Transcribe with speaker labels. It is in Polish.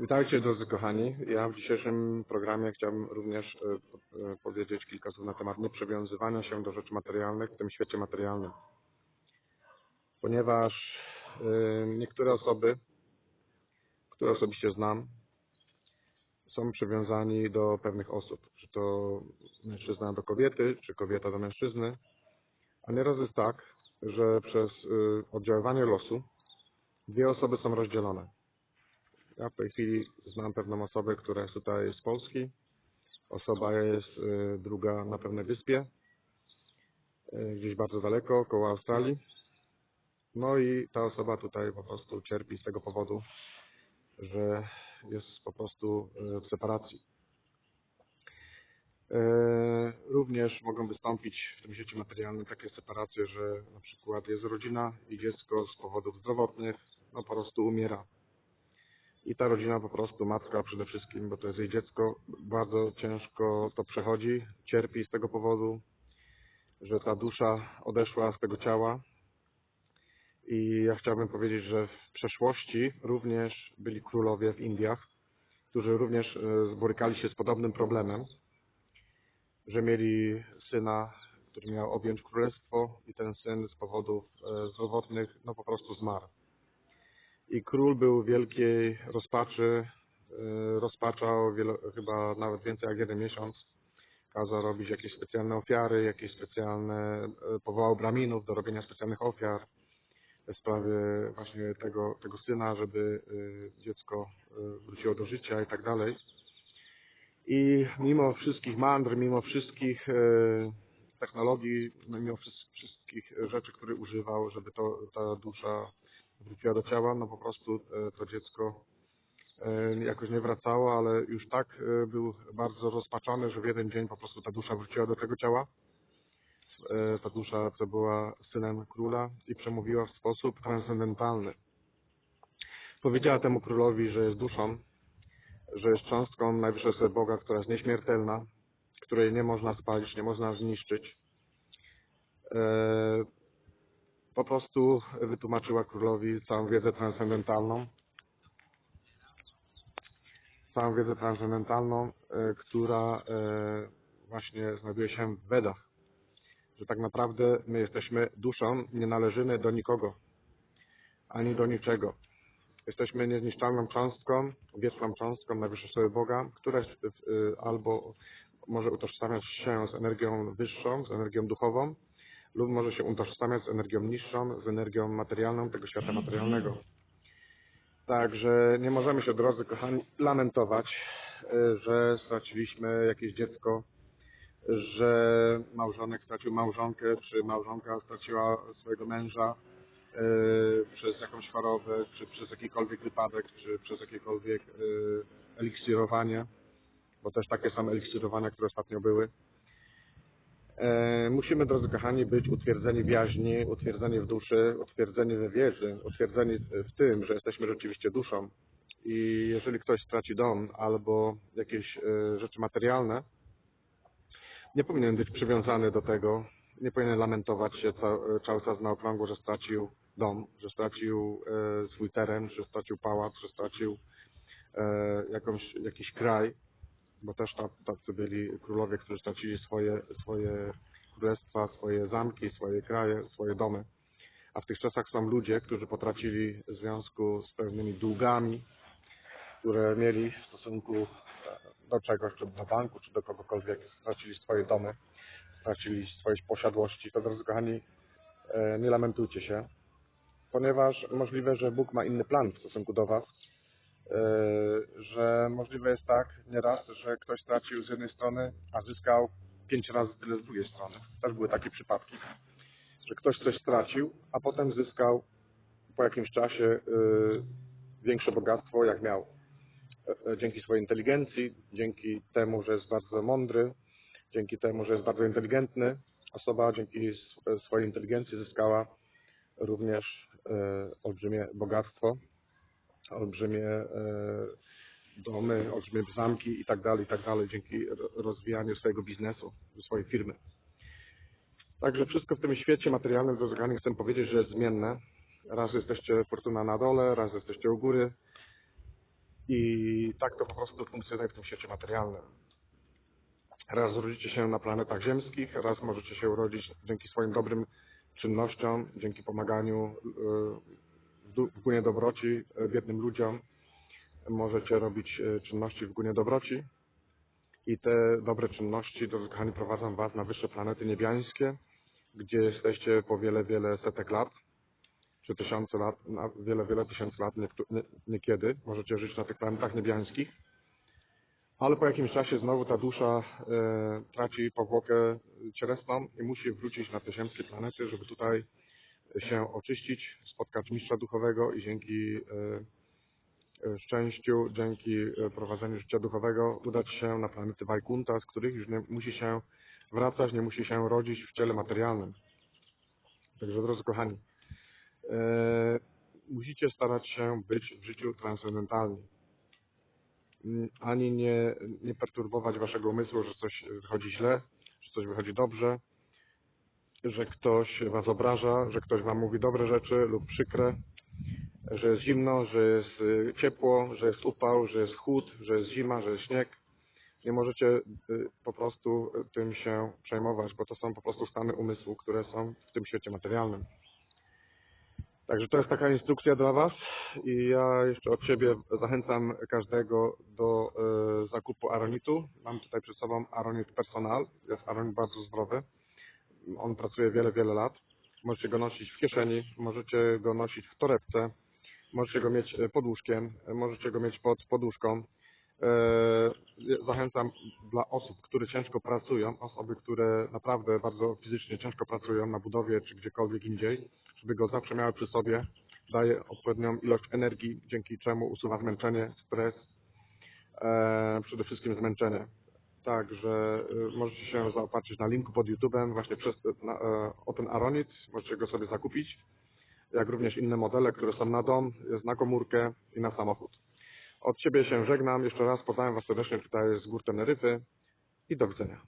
Speaker 1: Witajcie drodzy kochani. Ja w dzisiejszym programie chciałbym również e, e, powiedzieć kilka słów na temat nieprzywiązywania się do rzeczy materialnych w tym świecie materialnym. Ponieważ e, niektóre osoby, które osobiście znam, są przywiązani do pewnych osób. Czy to mężczyzna do kobiety, czy kobieta do mężczyzny. A nieraz jest tak, że przez oddziaływanie losu dwie osoby są rozdzielone. Ja w tej chwili znam pewną osobę, która jest tutaj z Polski. Osoba jest y, druga na pewnej wyspie, y, gdzieś bardzo daleko, koło Australii. No i ta osoba tutaj po prostu cierpi z tego powodu, że jest po prostu y, w separacji. Również mogą wystąpić w tym świecie materialnym takie separacje, że na przykład jest rodzina i dziecko z powodów zdrowotnych no po prostu umiera. I ta rodzina po prostu, matka przede wszystkim, bo to jest jej dziecko, bardzo ciężko to przechodzi, cierpi z tego powodu, że ta dusza odeszła z tego ciała. I ja chciałbym powiedzieć, że w przeszłości również byli królowie w Indiach, którzy również e, borykali się z podobnym problemem, że mieli syna, który miał objąć królestwo i ten syn z powodów e, zdrowotnych no po prostu zmarł. I król był w wielkiej rozpaczy, y, rozpaczał chyba nawet więcej jak jeden miesiąc. Kazał robić jakieś specjalne ofiary, jakieś specjalne, y, powołał braminów do robienia specjalnych ofiar w sprawie właśnie tego, tego syna, żeby y, dziecko wróciło do życia i tak dalej. I mimo wszystkich mandr, mimo wszystkich technologii, no mimo wszy- wszystkich rzeczy, które używał, żeby to, ta dusza wróciła do ciała, no po prostu e, to dziecko e, jakoś nie wracało, ale już tak e, był bardzo rozpaczony, że w jeden dzień po prostu ta dusza wróciła do tego ciała. Ta dusza, co była synem króla i przemówiła w sposób transcendentalny. Powiedziała temu królowi, że jest duszą, że jest cząstką najwyższego Boga, która jest nieśmiertelna, której nie można spalić, nie można zniszczyć. Po prostu wytłumaczyła królowi całą wiedzę transcendentalną. Całą wiedzę transcendentalną, e, która e, właśnie znajduje się w Wedach. Że tak naprawdę my jesteśmy duszą, nie należymy do nikogo, ani do niczego. Jesteśmy niezniszczalną cząstką, wieczną cząstką najwyższego Boga, która e, albo może utożsamiać się z energią wyższą, z energią duchową, lub może się utożsamiać z energią niższą, z energią materialną tego świata materialnego. Także nie możemy się, drodzy kochani, lamentować, y, że straciliśmy jakieś dziecko, że małżonek stracił małżonkę, czy małżonka straciła swojego męża y, przez jakąś chorobę, czy przez jakikolwiek wypadek, czy przez jakiekolwiek y, eliksirowanie, bo też takie są eliksirowania, które ostatnio były. E, Musimy, drodzy kochani, być utwierdzeni w jaźni, utwierdzeni w duszy, utwierdzeni we wierze, utwierdzeni w tym, że jesteśmy rzeczywiście duszą. I jeżeli ktoś straci dom albo jakieś e, rzeczy materialne, nie powinien być przywiązany do tego, nie powinien lamentować się ca- cały czas na okrągło, że stracił dom, że stracił e, swój teren, że stracił pałac, że stracił jakąś, jakiś kraj, bo też ta- tacy byli królowie, którzy stracili swoje, swoje królestwa, swoje zamki, swoje kraje, swoje domy. A w tych czasach są ludzie, którzy potracili w związku z pewnymi długami, które mieli w stosunku e, do czegoś, czy do banku, czy do kogokolwiek, stracili swoje domy, stracili swoje posiadłości. To, drodzy kochani, e, nie lamentujcie się, ponieważ możliwe, że Bóg ma inny plan w stosunku do Was, że możliwe jest tak nieraz, że ktoś stracił z jednej strony, a zyskał pięć razy tyle z drugiej strony. Też były takie przypadki, że ktoś coś stracił, a potem zyskał po jakimś czasie yy, większe bogactwo, jak miał. Yy, Dzięki swojej inteligencji, dzięki temu, że jest bardzo mądry, dzięki temu, że jest bardzo inteligentny, osoba dzięki sw- swojej inteligencji zyskała również yy, olbrzymie bogactwo olbrzymie e, domy, olbrzymie zamki i tak dalej, i tak dalej, dzięki ro- rozwijaniu swojego biznesu, swojej firmy. Także wszystko w tym świecie materialnym, kochani, chcę powiedzieć, że jest zmienne. Raz jesteście fortuna na dole, raz jesteście u góry. I tak to po prostu funkcjonuje w tym świecie materialnym. Raz urodzicie się na planetach ziemskich, raz możecie się urodzić dzięki swoim dobrym czynnościom, dzięki pomaganiu yy, w gunie dobroci biednym ludziom. Możecie robić yy, czynności w gunie dobroci i te dobre czynności, drodzy kochani, prowadzą Was na wyższe planety niebiańskie, gdzie jesteście po wiele, wiele setek lat, czy tysiące lat, wiele, wiele tysięcy lat, niekiedy możecie żyć na tych planetach niebiańskich. Ale po jakimś czasie znowu ta dusza e, traci powłokę cielesną i musi wrócić na te ziemskie planety, żeby tutaj się oczyścić, spotkać mistrza duchowego i dzięki e, e, szczęściu, dzięki e, prowadzeniu życia duchowego udać się na planety Wajkunta, z których już nie musi się wracać, nie musi się rodzić w ciele materialnym. Także drodzy kochani, musicie starać się być w życiu transcendentalni. Mm, Ani nie, nie perturbować waszego umysłu, że coś wychodzi źle, że coś wychodzi dobrze, że ktoś was obraża, że ktoś wam mówi dobre rzeczy lub przykre, że jest zimno, że jest y, ciepło, że jest upał, że jest chłód, że jest zima, że jest śnieg. Nie możecie y, po prostu tym się przejmować, bo to są po prostu stany umysłu, które są w tym świecie materialnym. Także to jest taka instrukcja dla Was i ja jeszcze od siebie zachęcam każdego do e, zakupu aronitu. Mam tutaj przed sobą aronit personal, jest aronit bardzo zdrowy. On pracuje wiele, wiele lat. Możecie go nosić w kieszeni, możecie go nosić w torebce, możecie go mieć e, pod łóżkiem, e, możecie go mieć pod poduszką. E, Zachęcam dla osób, które ciężko pracują, osoby, które naprawdę bardzo fizycznie ciężko pracują na budowie czy gdziekolwiek indziej, żeby go zawsze miały przy sobie. Daje odpowiednią ilość energii, dzięki czemu usuwa zmęczenie, stres, przede wszystkim zmęczenie. Także y, możecie się zaopatrzyć na linku pod YouTube'em właśnie przez, na, e, o ten Aronit, możecie go sobie zakupić, jak również inne modele, które są na dom, na komórkę i na samochód. Od Ciebie się żegnam, jeszcze raz pozdrawiam Was serdecznie tutaj z gór Teneryfy i do widzenia.